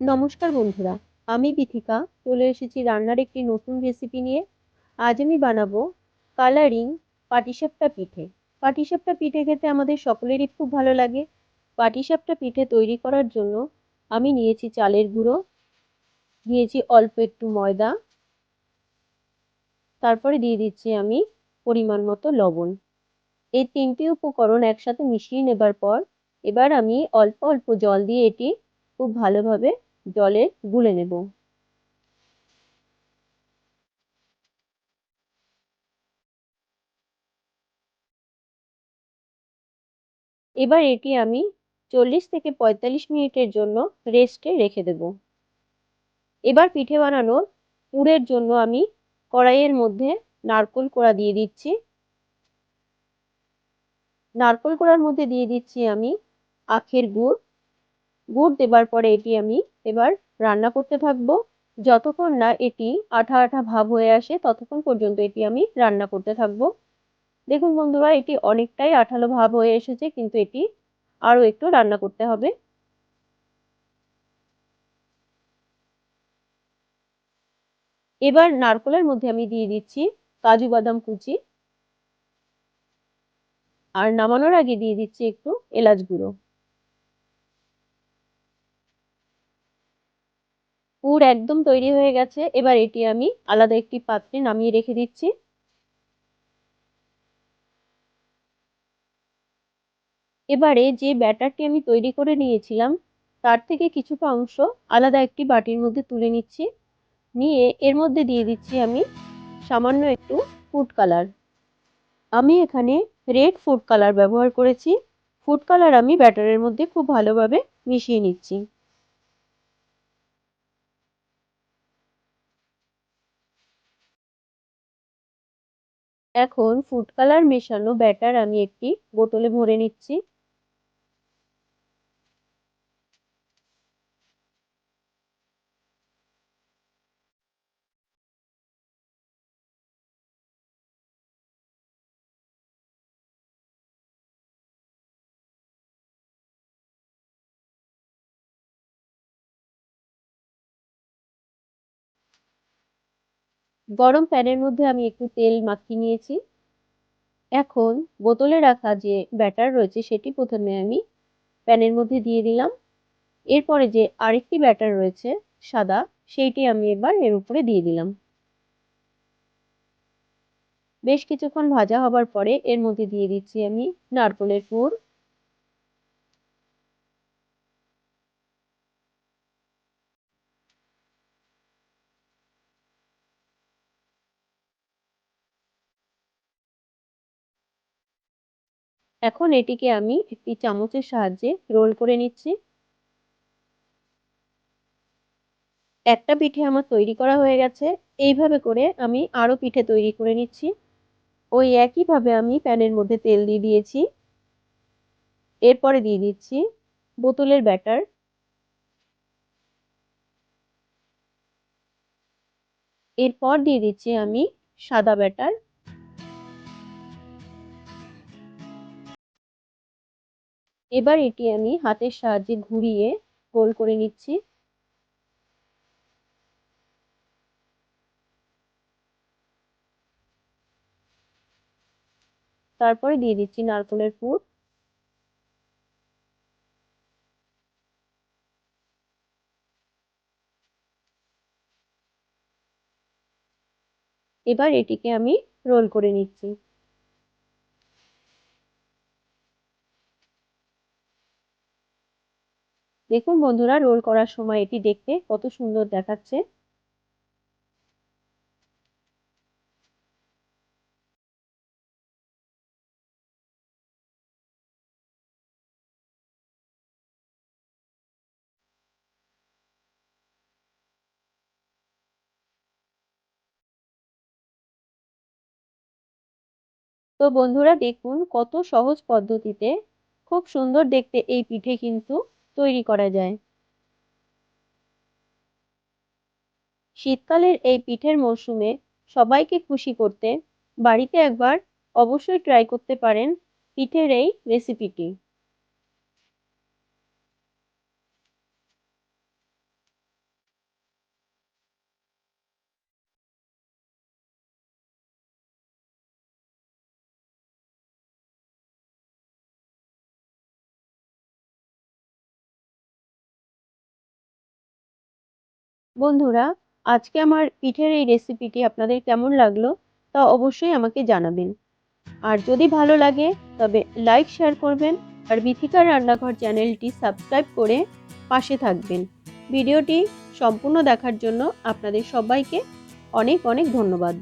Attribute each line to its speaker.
Speaker 1: নমস্কার বন্ধুরা, আমি বিথিকা, চলে এসেছি রান্নার একটি নতুন রেসিপি নিয়ে। আজ আমি বানাবো কালারিং পাটিসাপটা পিঠে। পাটিসাপটা পিঠে খেতে আমাদের সকলেরই খুব ভালো লাগে। পাটিসাপটা পিঠে তৈরি করার জন্য আমি নিয়েছি চালের গুঁড়ো, দিয়েছি অল্প একটু ময়দা, তারপরে দিয়ে দিচ্ছি আমি পরিমাণ মতো লবণ। এই তিনটি উপকরণ একসাথে মিশিয়ে নেবার পর এবার আমি অল্প অল্প জল দিয়ে এটি খুব ভালোভাবে জলে গুলে নেব। এবার এটি আমি চল্লিশ থেকে পঁয়তাল্লিশ মিনিটের জন্য রেস্টে রেখে দেব। এবার পিঠে বানানোর পুরের জন্য আমি কড়াইয়ের মধ্যে নারকোল কোড়া দিয়ে দিচ্ছি। নারকোল কোড়ার মধ্যে দিয়ে দিচ্ছি আমি আখের গুড় গুড় দেবার পরে এটি আমি এবার রান্না করতে থাকব। যতক্ষণ না এটি আঠা আঠা ভাব হয়ে আসে, ততক্ষণ পর্যন্ত এটি আমি রান্না করতে থাকব। দেখুন বন্ধুরা, এটি অনেকটাই আঠালো ভাব হয়ে এসেছে, কিন্তু এটি আরও একটু রান্না করতে হবে। এবার নারকলের মধ্যে আমি দিয়ে দিচ্ছি কাজু বাদাম কুচি। আর নামানোর আগে দিয়ে দিচ্ছি একটু এলাচ গুঁড়ো। পুর একদম তৈরি হয়ে গেছে। এবার এটি আমি আলাদা একটি পাত্রে নামিয়ে রেখে দিচ্ছি। এবারে যে ব্যাটারটি আমি তৈরি করে নিয়েছিলাম, তার থেকে কিছুটা অংশ আলাদা একটি বাটির মধ্যে তুলে নিচ্ছি। নিয়ে এর মধ্যে দিয়ে দিচ্ছি আমি সামান্য একটু ফুড কালার। আমি এখানে রেড ফুড কালার ব্যবহার করেছি। ফুড কালার আমি ব্যাটারের মধ্যে খুব ভালোভাবে মিশিয়ে নিচ্ছি। এখন ফুড কালার মেশানো ব্যাটার আমি একটি বোতলে ভরে নিচ্ছি। গরম প্যানের মধ্যে আমি একটু তেল মাখিয়ে নিয়েছি। এখন বোতলে রাখা যে ব্যাটার রয়েছে সেটি প্রথমে আমি প্যানের মধ্যে দিয়ে দিলাম। এরপরে যে আরেকটি ব্যাটার রয়েছে সাদা, সেইটি আমি এবার এর উপরে দিয়ে দিলাম। বেশ কিছুক্ষণ ভাজা হবার পরে এর মধ্যে দিয়ে দিচ্ছি আমি নারকলের পুর এখন এটিকে আমি একটি চামচের সাহায্যে রোল করে নিচ্ছি। একটা পিঠে আমার তৈরি করা হয়ে গেছে। এইভাবে করে আমি আরও পিঠে তৈরি করে নিচ্ছি। ওই একইভাবে আমি প্যানের মধ্যে তেল দিয়ে দিয়েছি। এরপরে দিয়ে দিচ্ছি বোতলের ব্যাটার। এরপর দিয়ে দিচ্ছি আমি সাদা ব্যাটার। এবার এটি আমি হাতের সাহায্যে ঘুরিয়ে গোল করে নিচ্ছি। তারপরে দিয়ে দিচ্ছি নারকেলের পুর। এবার এটিকে আমি রোল করে নিচ্ছি। দেখুন বন্ধুরা, রোল করার সময় এটি দেখতে কত সুন্দর দেখাচ্ছে। তো বন্ধুরা, দেখুন কত সহজ পদ্ধতিতে, খুব সুন্দর দেখতে এই পিঠে কিন্তু। তৈরি করা যায়। শীতকালের এই পিঠের মরশুমে সবাইকে খুশি করতে বাড়িতে একবার অবশ্যই ট্রাই করতে পারেন পিঠের এই রেসিপিটি বন্ধুরা, আজকে আমার পিঠের এই রেসিপিটি আপনাদের কেমন লাগল তা অবশ্যই আমাকে জানাবেন। আর যদি ভালো লাগে, তবে লাইক শেয়ার করবেন আর বিথিকা রান্নাঘর চ্যানেলটি সাবস্ক্রাইব করে পাশে থাকবেন। ভিডিওটি সম্পূর্ণ দেখার জন্য আপনাদের সবাইকে অনেক অনেক ধন্যবাদ।